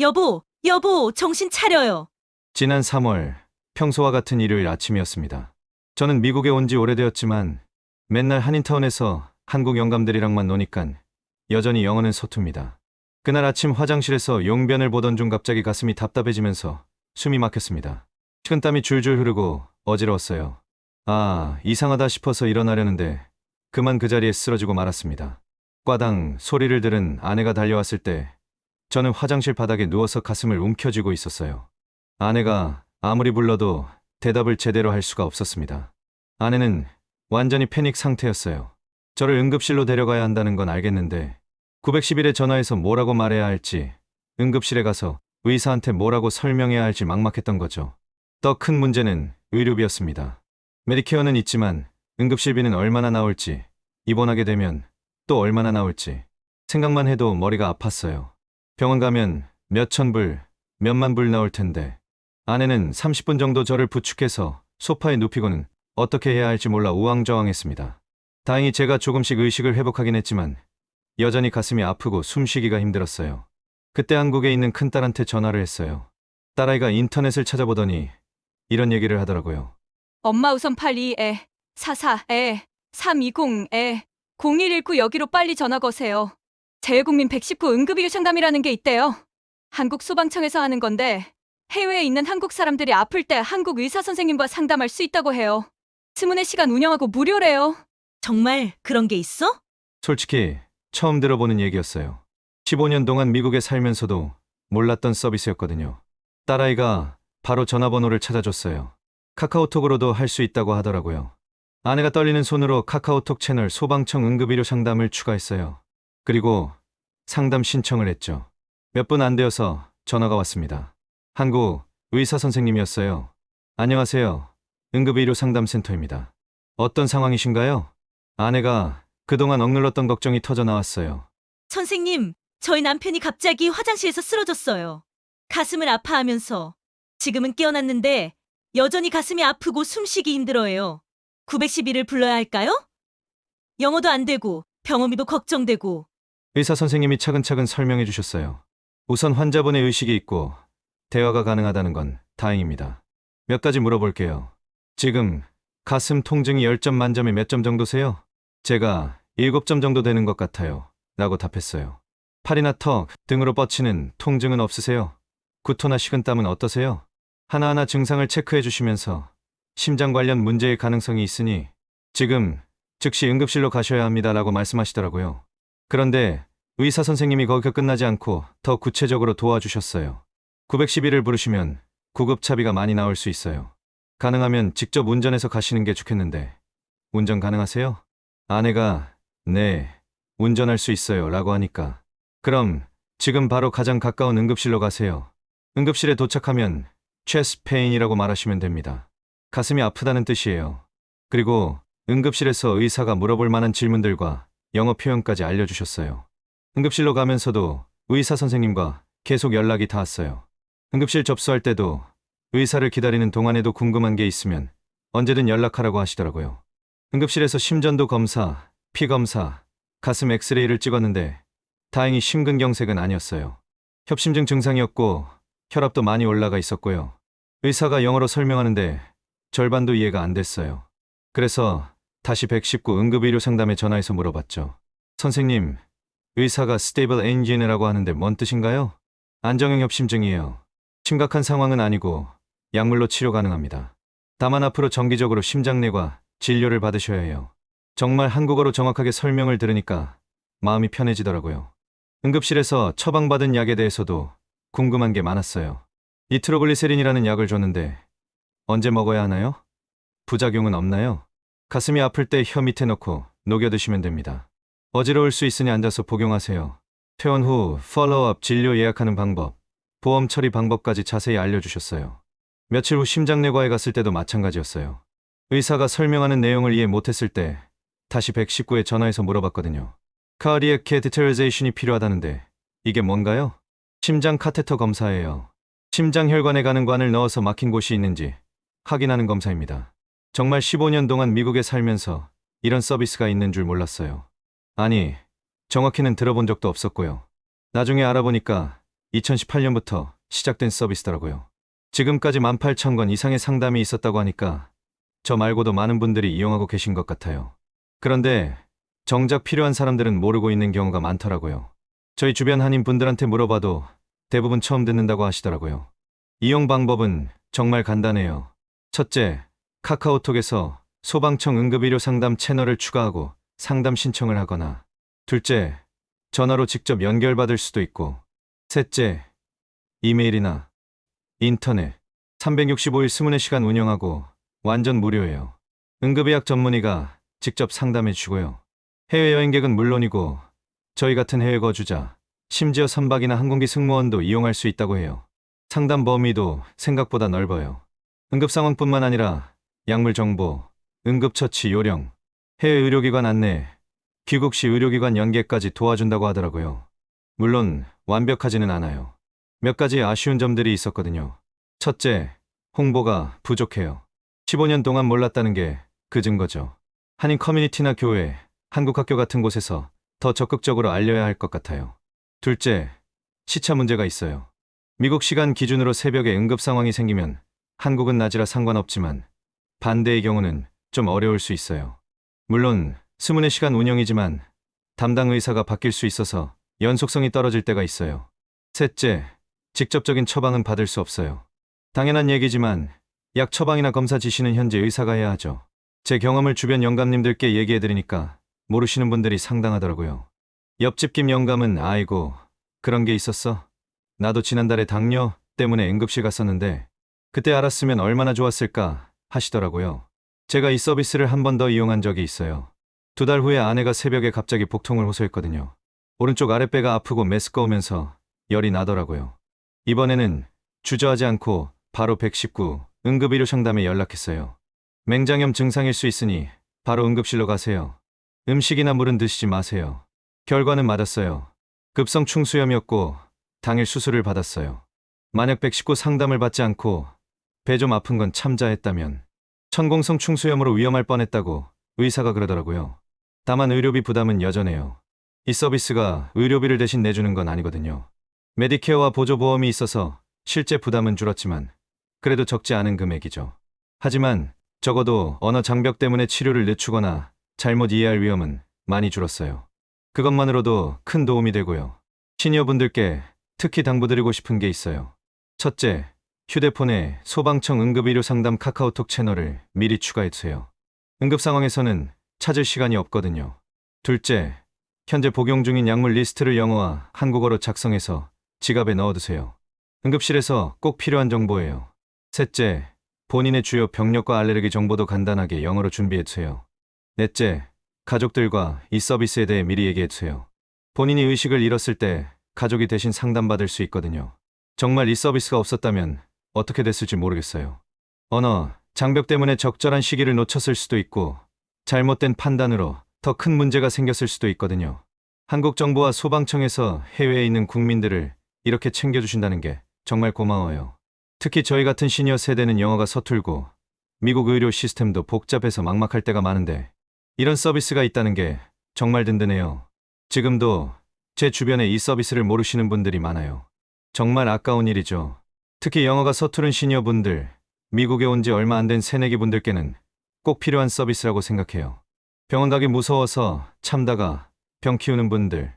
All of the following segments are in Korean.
여보, 여보, 정신 차려요. 지난 3월 평소와 같은 일요일 아침이었습니다. 저는 미국에 온 지 오래되었지만 맨날 한인타운에서 한국 영감들이랑만 노니깐 여전히 영어는 서툽니다. 그날 아침 화장실에서 용변을 보던 중 갑자기 가슴이 답답해지면서 숨이 막혔습니다. 식은땀이 줄줄 흐르고 어지러웠어요. 아, 이상하다 싶어서 일어나려는데 그만 그 자리에 쓰러지고 말았습니다. 꽈당 소리를 들은 아내가 달려왔을 때 저는 화장실 바닥에 누워서 가슴을 움켜쥐고 있었어요. 아내가 아무리 불러도 대답을 제대로 할 수가 없었습니다. 아내는 완전히 패닉 상태였어요. 저를 응급실로 데려가야 한다는 건 알겠는데 911에 전화해서 뭐라고 말해야 할지 응급실에 가서 의사한테 뭐라고 설명해야 할지 막막했던 거죠. 더 큰 문제는 의료비였습니다. 메디케어는 있지만 응급실비는 얼마나 나올지 입원하게 되면 또 얼마나 나올지 생각만 해도 머리가 아팠어요. 병원 가면 몇천 불, 몇만 불 나올 텐데 아내는 30분 정도 저를 부축해서 소파에 눕히고는 어떻게 해야 할지 몰라 우왕좌왕했습니다. 다행히 제가 조금씩 의식을 회복하긴 했지만 여전히 가슴이 아프고 숨쉬기가 힘들었어요. 그때 한국에 있는 큰딸한테 전화를 했어요. 딸아이가 인터넷을 찾아보더니 이런 얘기를 하더라고요. 엄마 우선 82에 44에 320에 0119 여기로 빨리 전화 거세요. 재외국민 119 응급의료 상담이라는 게 있대요. 한국 소방청에서 하는 건데 해외에 있는 한국 사람들이 아플 때 한국 의사 선생님과 상담할 수 있다고 해요. 스문의 시간 운영하고 무료래요. 정말 그런 게 있어? 솔직히 처음 들어보는 얘기였어요. 15년 동안 미국에 살면서도 몰랐던 서비스였거든요. 딸아이가 바로 전화번호를 찾아줬어요. 카카오톡으로도 할 수 있다고 하더라고요. 아내가 떨리는 손으로 카카오톡 채널 소방청 응급의료 상담을 추가했어요. 그리고 상담 신청을 했죠. 몇 분 안 되어서 전화가 왔습니다. 한국 의사 선생님이었어요. 안녕하세요. 응급의료 상담센터입니다. 어떤 상황이신가요? 아내가 그동안 억눌렀던 걱정이 터져 나왔어요. 선생님, 저희 남편이 갑자기 화장실에서 쓰러졌어요. 가슴을 아파하면서 지금은 깨어났는데 여전히 가슴이 아프고 숨쉬기 힘들어해요. 912를 불러야 할까요? 영어도 안 되고 병원비도 걱정되고 의사 선생님이 차근차근 설명해 주셨어요. 우선 환자분의 의식이 있고 대화가 가능하다는 건 다행입니다. 몇 가지 물어볼게요. 지금 가슴 통증이 10점 만점에 몇 점 정도세요? 제가 7점 정도 되는 것 같아요. 라고 답했어요. 팔이나 턱 등으로 뻗치는 통증은 없으세요? 구토나 식은땀은 어떠세요? 하나하나 증상을 체크해 주시면서 심장 관련 문제의 가능성이 있으니 지금 즉시 응급실로 가셔야 합니다라고 말씀하시더라고요. 그런데 의사 선생님이 거기서 끝나지 않고 더 구체적으로 도와주셨어요. 911을 부르시면 구급차비가 많이 나올 수 있어요. 가능하면 직접 운전해서 가시는 게 좋겠는데 운전 가능하세요? 아내가 네, 운전할 수 있어요 라고 하니까 그럼 지금 바로 가장 가까운 응급실로 가세요. 응급실에 도착하면 체스 페인이라고 말하시면 됩니다. 가슴이 아프다는 뜻이에요. 그리고 응급실에서 의사가 물어볼 만한 질문들과 영어 표현까지 알려주셨어요. 응급실로 가면서도 의사 선생님과 계속 연락이 닿았어요. 응급실 접수할 때도 의사를 기다리는 동안에도 궁금한 게 있으면 언제든 연락하라고 하시더라고요. 응급실에서 심전도 검사, 피 검사, 가슴 엑스레이를 찍었는데 다행히 심근경색은 아니었어요. 협심증 증상이었고 혈압도 많이 올라가 있었고요. 의사가 영어로 설명하는데 절반도 이해가 안 됐어요. 그래서 다시 119 응급의료 상담에 전화해서 물어봤죠. 선생님, 의사가 스테이블 엔진이라고 하는데 뭔 뜻인가요? 안정형 협심증이에요. 심각한 상황은 아니고 약물로 치료 가능합니다. 다만 앞으로 정기적으로 심장내과 진료를 받으셔야 해요. 정말 한국어로 정확하게 설명을 들으니까 마음이 편해지더라고요. 응급실에서 처방받은 약에 대해서도 궁금한 게 많았어요. 니트로글리세린이라는 약을 줬는데 언제 먹어야 하나요? 부작용은 없나요? 가슴이 아플 때 혀 밑에 넣고 녹여 드시면 됩니다. 어지러울 수 있으니 앉아서 복용하세요. 퇴원 후 폴로업 진료 예약하는 방법, 보험 처리 방법까지 자세히 알려주셨어요. 며칠 후 심장내과에 갔을 때도 마찬가지였어요. 의사가 설명하는 내용을 이해 못했을 때 다시 119에 전화해서 물어봤거든요. 카리액 캐디터리제이션이 필요하다는데 이게 뭔가요? 심장 카테터 검사예요. 심장 혈관에 가는 관을 넣어서 막힌 곳이 있는지 확인하는 검사입니다. 정말 15년 동안 미국에 살면서 이런 서비스가 있는 줄 몰랐어요. 아니, 정확히는 들어본 적도 없었고요. 나중에 알아보니까 2018년부터 시작된 서비스더라고요. 지금까지 18,000건 이상의 상담이 있었다고 하니까 저 말고도 많은 분들이 이용하고 계신 것 같아요. 그런데 정작 필요한 사람들은 모르고 있는 경우가 많더라고요. 저희 주변 한인 분들한테 물어봐도 대부분 처음 듣는다고 하시더라고요. 이용 방법은 정말 간단해요. 첫째, 카카오톡에서 소방청 응급의료 상담 채널을 추가하고 상담 신청을 하거나 둘째, 전화로 직접 연결받을 수도 있고 셋째, 이메일이나 인터넷 365일 24시간 운영하고 완전 무료예요. 응급의학 전문의가 직접 상담해 주고요. 해외여행객은 물론이고 저희 같은 해외 거주자, 심지어 선박이나 항공기 승무원도 이용할 수 있다고 해요. 상담 범위도 생각보다 넓어요. 응급 상황뿐만 아니라 약물 정보, 응급처치 요령, 해외 의료기관 안내, 귀국 시 의료기관 연계까지 도와준다고 하더라고요. 물론 완벽하지는 않아요. 몇 가지 아쉬운 점들이 있었거든요. 첫째, 홍보가 부족해요. 15년 동안 몰랐다는 게 그 증거죠. 한인 커뮤니티나 교회, 한국 학교 같은 곳에서 더 적극적으로 알려야 할 것 같아요. 둘째, 시차 문제가 있어요. 미국 시간 기준으로 새벽에 응급 상황이 생기면 한국은 낮이라 상관없지만 반대의 경우는 좀 어려울 수 있어요. 물론 24시간 운영이지만 담당 의사가 바뀔 수 있어서 연속성이 떨어질 때가 있어요. 셋째, 직접적인 처방은 받을 수 없어요. 당연한 얘기지만 약 처방이나 검사 지시는 현재 의사가 해야 하죠. 제 경험을 주변 영감님들께 얘기해드리니까 모르시는 분들이 상당하더라고요. 옆집 김 영감은 아이고 그런 게 있었어? 나도 지난달에 당뇨 때문에 응급실 갔었는데 그때 알았으면 얼마나 좋았을까 하시더라고요. 제가 이 서비스를 한 번 더 이용한 적이 있어요. 두 달 후에 아내가 새벽에 갑자기 복통을 호소했거든요. 오른쪽 아랫배가 아프고 메스꺼우면서 열이 나더라고요. 이번에는 주저하지 않고 바로 119 응급의료 상담에 연락했어요. 맹장염 증상일 수 있으니 바로 응급실로 가세요. 음식이나 물은 드시지 마세요. 결과는 맞았어요. 급성 충수염이었고 당일 수술을 받았어요. 만약 119 상담을 받지 않고 배 좀 아픈 건 참자했다면 천공성 충수염으로 위험할 뻔했다고 의사가 그러더라고요. 다만 의료비 부담은 여전해요. 이 서비스가 의료비를 대신 내주는 건 아니거든요. 메디케어와 보조보험이 있어서 실제 부담은 줄었지만 그래도 적지 않은 금액이죠. 하지만 적어도 언어 장벽 때문에 치료를 늦추거나 잘못 이해할 위험은 많이 줄었어요. 그것만으로도 큰 도움이 되고요. 시니어분들께 특히 당부드리고 싶은 게 있어요. 첫째, 휴대폰에 소방청 응급의료 상담 카카오톡 채널을 미리 추가해주세요. 응급 상황에서는 찾을 시간이 없거든요. 둘째, 현재 복용 중인 약물 리스트를 영어와 한국어로 작성해서 지갑에 넣어두세요. 응급실에서 꼭 필요한 정보예요. 셋째, 본인의 주요 병력과 알레르기 정보도 간단하게 영어로 준비해주세요. 넷째, 가족들과 이 서비스에 대해 미리 얘기해주세요. 본인이 의식을 잃었을 때 가족이 대신 상담받을 수 있거든요. 정말 이 서비스가 없었다면 어떻게 됐을지 모르겠어요. 언어, 장벽 때문에 적절한 시기를 놓쳤을 수도 있고 잘못된 판단으로 더 큰 문제가 생겼을 수도 있거든요. 한국 정부와 소방청에서 해외에 있는 국민들을 이렇게 챙겨주신다는 게 정말 고마워요. 특히 저희 같은 시니어 세대는 영어가 서툴고 미국 의료 시스템도 복잡해서 막막할 때가 많은데 이런 서비스가 있다는 게 정말 든든해요. 지금도 제 주변에 이 서비스를 모르시는 분들이 많아요. 정말 아까운 일이죠. 특히 영어가 서투른 시니어분들, 미국에 온 지 얼마 안 된 새내기 분들께는 꼭 필요한 서비스라고 생각해요. 병원 가기 무서워서 참다가 병 키우는 분들,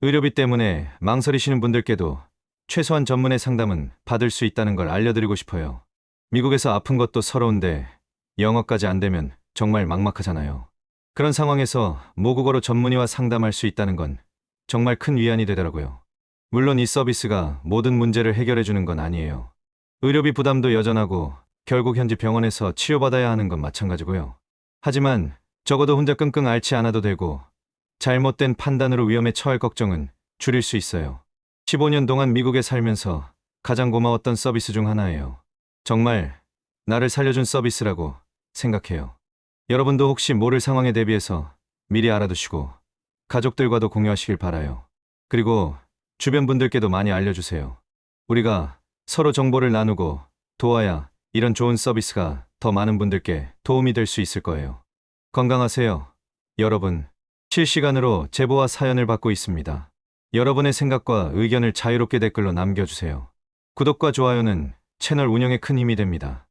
의료비 때문에 망설이시는 분들께도 최소한 전문의 상담은 받을 수 있다는 걸 알려드리고 싶어요. 미국에서 아픈 것도 서러운데 영어까지 안 되면 정말 막막하잖아요. 그런 상황에서 모국어로 전문의와 상담할 수 있다는 건 정말 큰 위안이 되더라고요. 물론 이 서비스가 모든 문제를 해결해 주는 건 아니에요. 의료비 부담도 여전하고 결국 현지 병원에서 치료받아야 하는 건 마찬가지고요. 하지만 적어도 혼자 끙끙 앓지 않아도 되고 잘못된 판단으로 위험에 처할 걱정은 줄일 수 있어요. 15년 동안 미국에 살면서 가장 고마웠던 서비스 중 하나예요. 정말 나를 살려준 서비스라고 생각해요. 여러분도 혹시 모를 상황에 대비해서 미리 알아두시고 가족들과도 공유하시길 바라요. 그리고 주변 분들께도 많이 알려주세요. 우리가 서로 정보를 나누고 도와야 이런 좋은 서비스가 더 많은 분들께 도움이 될 수 있을 거예요. 건강하세요. 여러분, 실시간으로 제보와 사연을 받고 있습니다. 여러분의 생각과 의견을 자유롭게 댓글로 남겨주세요. 구독과 좋아요는 채널 운영에 큰 힘이 됩니다.